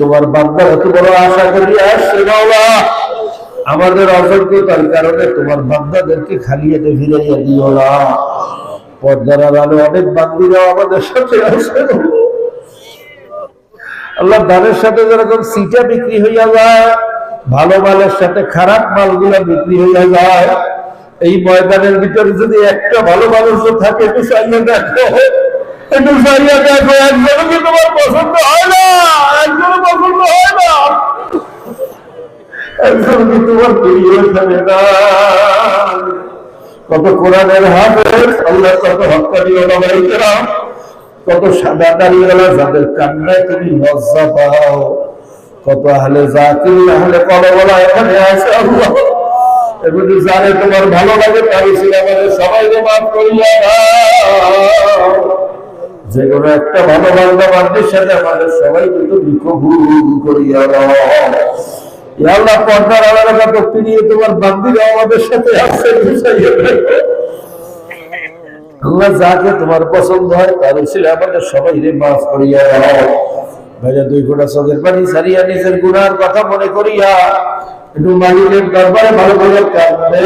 তোমার বান্দার এত বড় আশা করি আসছে, মাওলা। আমাদের অযোগ্যতার কারণে তোমার বান্দাদেরকে খালিয়ে ফিরাইয়া দিও না। পর্দার আলো অনেক বান্দিরাও আমাদের সাথে আছে। আল্লাহ দানের সাথে যেরকম সিটা বিক্রি হইয়া যায়, ভালো মালের সাথে খারাপ মালগুলা বিক্রি হইয়া যায় এই ময়দানের ভিতরে যদি একটা ভালো মানুষ থাকে, একটু সাইয়া দেখো। একটু সাইয়া দেখো, একজনও কি তোমার পছন্দ হয় না? একজনও পছন্দ হয় না? একজন কি তোমার প্রিয় থাকে না কত কোরআনের হাফেজ, আল্লাহ কত হকানি ওলামাইকেরা কত সাদা দাঁড়িয়েলা যাদের কান্নায় তুমি লজ্জা পাও, কত আহলে জাকির আহলে কলবলা এখানে আছে আল্লাহ। এগুলি জানে তোমার ভালো লাগে সবাইকে মাফ করিয়া যে কোনো একটা ভালো সাথে আমাদের তুমি কবুল করিয়া পর্দার আলাদা নিয়ে তোমার বান্দিরা আমাদের সাথে দেখো আল্লাহ যাকে তোমার পছন্দ হয় তার ছিল আমাদের সবাই রে মাফ করিয়া ভাইয়া দুই ফোঁটা চোখের পানি সারিয়া নিজের গুনার কথা মনে করিয়া একটু মালিকের দরবারে ভালো করে কাঁদবে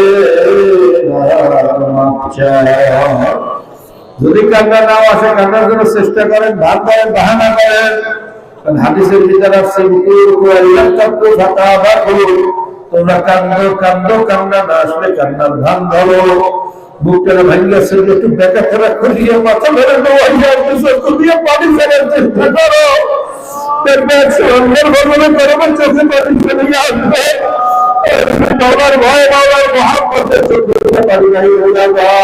যদি কান্না নাও আসে, কান্নার জন্য চেষ্টা করেন ভাব করেন, বাহানা করেন। হাদিসের ভিতরে আসছে তোমরা কান্দো কান্দো, কান্না না আসলে কান্নার ভান ধরো। বুকটা ভাঙ্গা ছিল একটু বেকা ফেরা করিয়ে মাথা ধরে নোয়াইয়া একটু চক্ষু দিয়ে পানি ফেরার চেষ্টা করো। দেখবে একশো অন্ধের ভগবানে করবে চোখে পানি ফেলে আসবে বাবার ভয় বাবার মহাপথে চোখে পানি নাই হয়ে যায়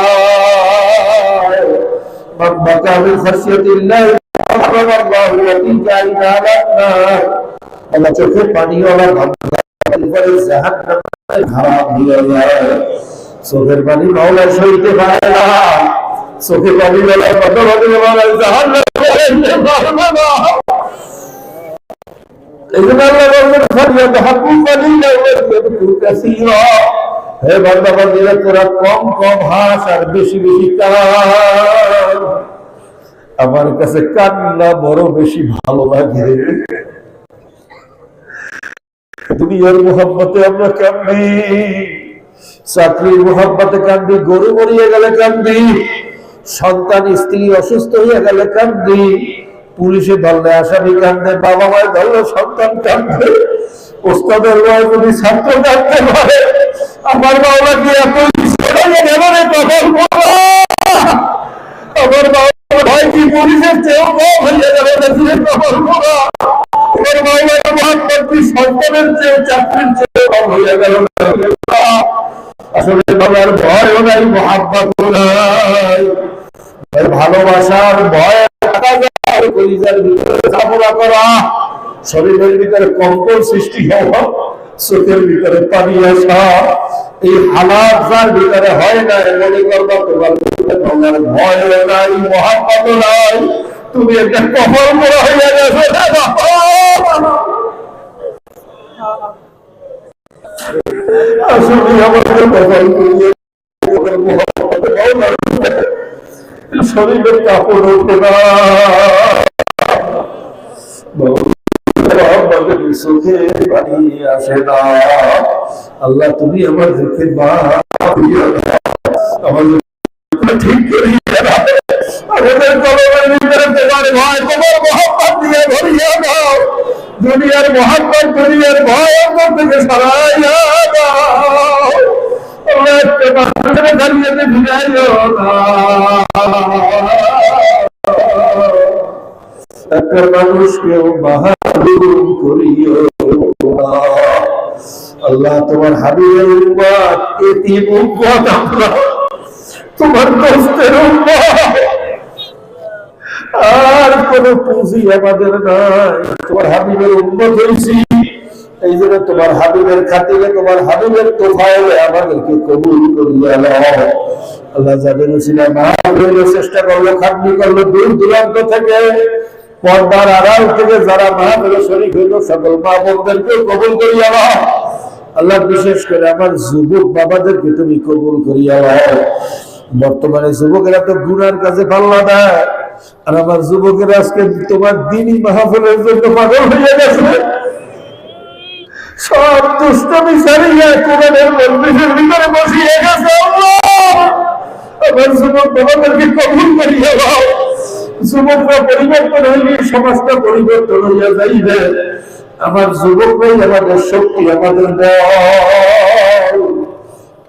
من بكى من خشية الله حرم الله يتيك إلى النار আল্লাহ চোখে পানিওয়ালা ভাবনা জাহান্নাম হারাম হয়ে যায় চোখের পানি মাওলা সইতে পারে না চোখে পানি বেলা কত ভাবে মাওলা জাহান এজন্য আল্লাহ বলবেন ফরিয়াদ হাকুম পানি না কাসীরা আমার কাছে কান্না বড় বেশি ভালো লাগে। দুনিয়ার মোহাম্মতে আমরা কান্দি। চাকরির মোহাম্মতে কান্দি, গরু মরিয়ে গেলে কান্দি। সন্তান, স্ত্রী অসুস্থ হয়ে গেলে কান্দি। পুলিশে ধরলে আসামি কান্দে বাবা মায়ের ধরলে সন্তান কান্দে। ওস্তাদের লয় যদি ছাত্র কান্দতে পারে, আমার বাবা কি এত আমার বাবা ভাই কি পুলিশের চেয়েও কম হয়ে যাবে আসলে ভালোবাসার ভয় করা। শরীরের ভিতরে কম্পন সৃষ্টি হওয়া চোখের ভিতরে পানি আসা। এই হালাত যার ভিতরে হয় না মনে করবা তোমার তোমার ভয় নাই, মহাব্বত নাই। তুমি একটা কবর মরা হয়ে গেছো শরীরের কাপড় না। চোখে পানি আসে না আল্লাহ তুমি আমাদেরকে মা আমাদের ঠিক করিয়ে দাও আমাদের কলমের ভিতরে তোমার ভয় তোমার মহাব্বত দিয়ে ভরিয়ে দাও দুনিয়ার মহাব্বত দুনিয়ার ভয় অন্তর থেকে সরাইয়া দাও আমরা একটা বাচ্চাকে দাঁড়িয়ে ফিরাইও না একটা মানুষকেও আল্লাহ তোমার হাবিবের উম্মত, এতিম উম্মত তোমার দোস্তের উম্মত। আর কোন পুঁজি আমাদের নাই। তোমার হাবিবের উন্মত হয়েছি। এই জন্য তোমার হাবিবের খাতিরে, তোমার হাবিবের তোফায় আমাদেরকে কবুল করিয়া আল্লাহ যাদের চেষ্টা করল, খাটনি করল দূর দূরান্ত থেকে পর্দার আড়াল থেকে যারা মাহবুবের শরীর হইল, সকল মা কবুল করিয়া নাও। আল্লাহ বিশেষ করে আমার যুবক বাবাদেরকে তুমি কবুল করিয়া নাও। বর্তমানে যুবকেরা তো গুনার কাছে পাল্লা দেয়। আর আমার যুবকেরা আজকে তোমার দিনই মাহফিলের জন্য পাগল হয়ে গেছে। সব দুষ্টমি ছাড়িয়ে কোরআনের মন্দিরের ভিতরে বসিয়ে গেছে! আমার যুবক তোমাদেরকে কবুল করিয়ে দাও যুবকরা পরিবর্তন হইলে, সমাজটা পরিবর্তন হইয়া যাইবে। আমার যুবকরাই আমাদের শক্তি, আমাদের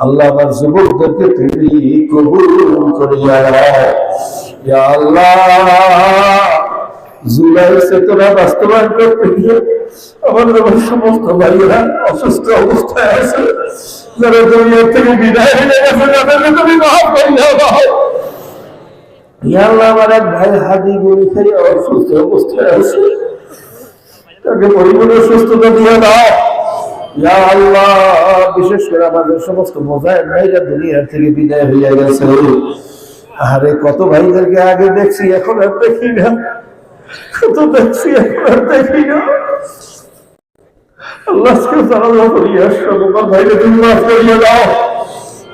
আল্লাহ আমার যুবকদেরকে তুমি কবুল করিয়া আল্লাহ, জুলাই চেতনা বাস্তবায়ন করতে গিয়ে আমাদের সমস্ত ভাইয়েরা অসুস্থ অবস্থায় আছে। যারা দুনিয়া বিদায় হয়ে গেছে তুমি দাও সুস্থতা দিয়ে দাও। আল্লাহ, বিশেষ করে আমাদের সমস্ত আরে, কত ভাইদেরকে আগে দেখছি, এখন আর দেখি না। কত দেখছি, এখন আর দেখি না। আল্লাহকে জানালা করিয়া তুমি মাফ করিয়া দাও।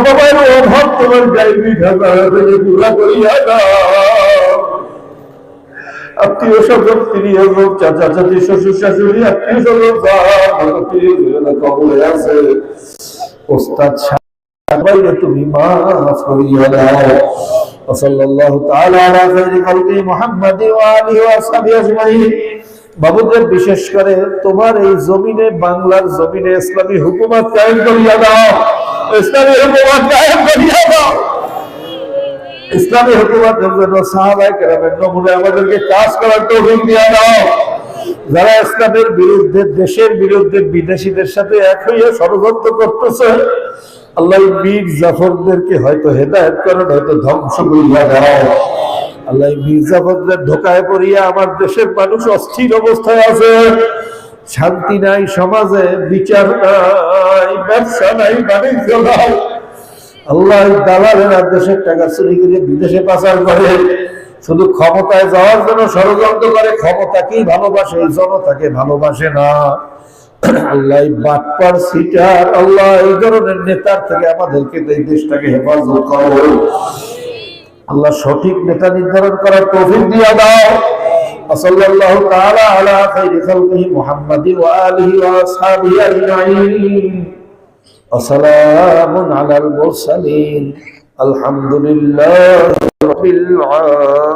আল্লাহ বাবা মায়ের অভাব তোমার গাইবি খাতা থেকে পুরা করিয়া দাও আত্মীয় স্বজন তিনি হোক চাচা চাচি শ্বশুর শাশুড়ি আত্মীয় স্বজন কবলে আছে ওস্তাদ সবাইকে তুমি মাফ করিয়া দাও وصلى الله تعالى على خير خلقه محمد وآله وصحبه أجمعين বাবুদের বিশেষ করে তোমার এই জমিনে বাংলার জমিনে ইসলামী হুকুমত কায়েম করিয়া দাও ইসলামী হুকুমত কায়েম করিয়া দাও ইসলামী হুকুমতের আমাদেরকে কাজ করার তৌফিক দিয়া দাও। যারা ইসলামের বিরুদ্ধে, দেশের বিরুদ্ধে বিদেশিদের সাথে এক হইয়া ষড়যন্ত্র করতেছে, আল্লাহ বীর জাফরদেরকে হয়তো হেদায়ত করেন, হয়তো ধ্বংস করিয়া দাও। আল্লাহ এই বীর জাফরদের ঢোকায় পড়িয়া আমার দেশের মানুষ অস্থির অবস্থায় আছে। শান্তি নাই সমাজে, বিচার নাই, ব্যবসা নাই, বাণিজ্য নাই। আল্লাহ দালালেরা দেশের টাকা চুরি করে বিদেশে পাচার করে। শুধু ক্ষমতায় যাওয়ার জন্য ষড়যন্ত্র করে, ক্ষমতাকেই ভালোবাসে, এই জনতাকে ভালোবাসে না। আল্লাহ বাটপার সিটার, আল্লাহ এই ধরনের নেতার থেকে আমাদেরকে এই দেশটাকে হেফাজত করো। আল্লাহ সঠিক নেতা নির্ধারণ করার তৌফিক দিয়া দাও। وصلى الله تعالى على خير خلقه محمد وآله وأصحابه أجمعين. وسلام على المرسلين. الحمد لله رب العالمين.